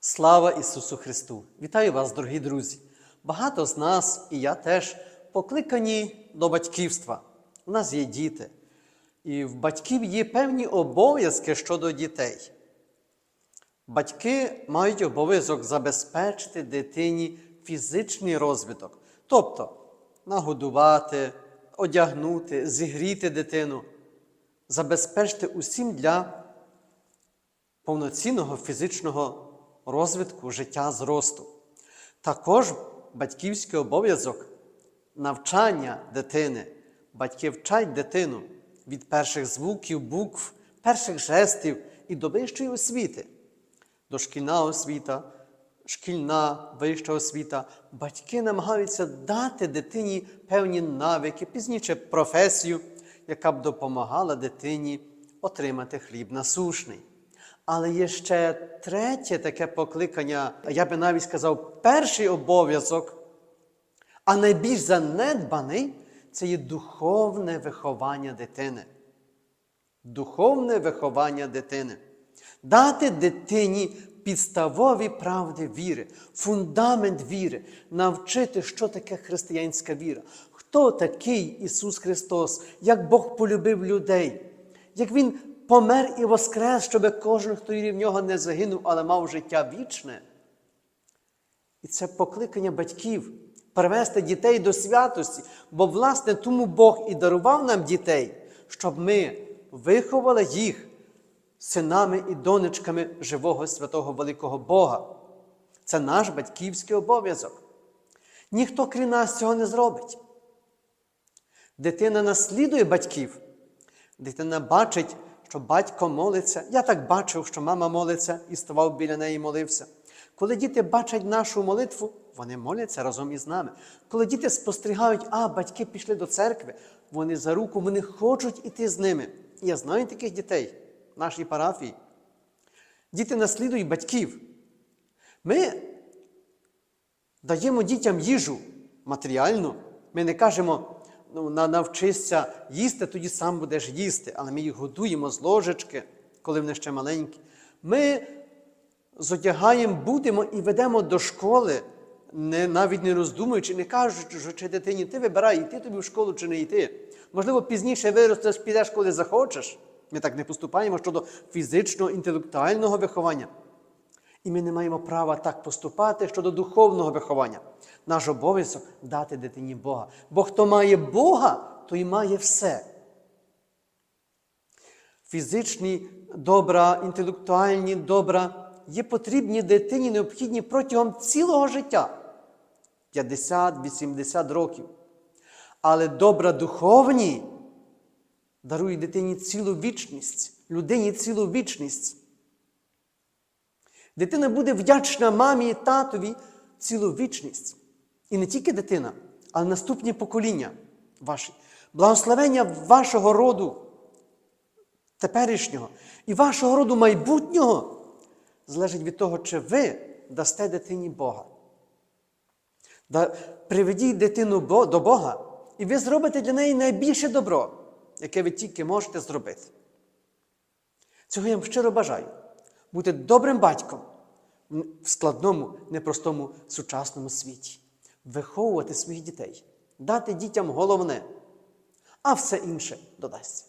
Слава Ісусу Христу! Вітаю вас, дорогі друзі! Багато з нас, і я теж, покликані до батьківства. У нас є діти, і в батьків є певні обов'язки щодо дітей. Батьки мають обов'язок забезпечити дитині фізичний розвиток, тобто нагодувати, одягнути, зігріти дитину, забезпечити усім для повноцінного фізичного розвитку життя зросту. Також батьківський обов'язок навчання дитини. Батьки вчать дитину від перших звуків, букв, перших жестів і до вищої освіти. Дошкільна освіта, шкільна вища освіта. Батьки намагаються дати дитині певні навики, пізніше професію, яка б допомагала дитині отримати хліб насушний. Але є ще третє таке покликання, я би навіть сказав, перший обов'язок, а найбільш занедбаний це є духовне виховання дитини. Духовне виховання дитини. Дати дитині підставові правди віри, фундамент віри, навчити, що таке християнська віра, хто такий Ісус Христос, як Бог полюбив людей, як Він помер і воскрес, щоб кожен, хто вірив в нього, не загинув, але мав життя вічне. І це покликання батьків привести дітей до святості, бо, власне, тому Бог і дарував нам дітей, щоб ми виховали їх синами і донечками живого святого великого Бога. Це наш батьківський обов'язок. Ніхто крім нас цього не зробить. Дитина наслідує батьків. Дитина бачить, що батько молиться. Я так бачив, що мама молиться і ставав біля неї молився. Коли діти бачать нашу молитву, вони моляться разом із нами. Коли діти спостерігають, а батьки пішли до церкви, вони за руку, вони хочуть іти з ними. Я знаю таких дітей в нашій парафії. Діти наслідують батьків. Ми даємо дітям їжу матеріальну. Ми не кажемо, ну, на- навчишся їсти, тоді сам будеш їсти. Але ми їх годуємо з ложечки, коли вони ще маленькі. Ми зодягаємо, будемо і ведемо до школи, не, навіть не роздумуючи, не кажучи, що чи дитині ти вибирай, йти тобі в школу чи не йти. Можливо, пізніше виростеш, підеш, коли захочеш. Ми так не поступаємо щодо фізичного, інтелектуального виховання. І ми не маємо права так поступати щодо духовного виховання. Наш обов'язок дати дитині Бога. Бо хто має Бога, той має все. Фізичні добра, інтелектуальні добра є потрібні дитині необхідні протягом цілого життя 50-80 років. Але добра духовні дарують дитині цілу вічність, людині цілу вічність. Дитина буде вдячна мамі і татові цілу вічність. І не тільки дитина, але наступні покоління ваші. Благословення вашого роду теперішнього і вашого роду майбутнього залежить від того, чи ви дасте дитині Бога. Приведіть дитину до Бога, і ви зробите для неї найбільше добро, яке ви тільки можете зробити. Цього я вам щиро бажаю бути добрим батьком в складному, непростому сучасному світі, виховувати своїх дітей, дати дітям головне, а все інше додасться.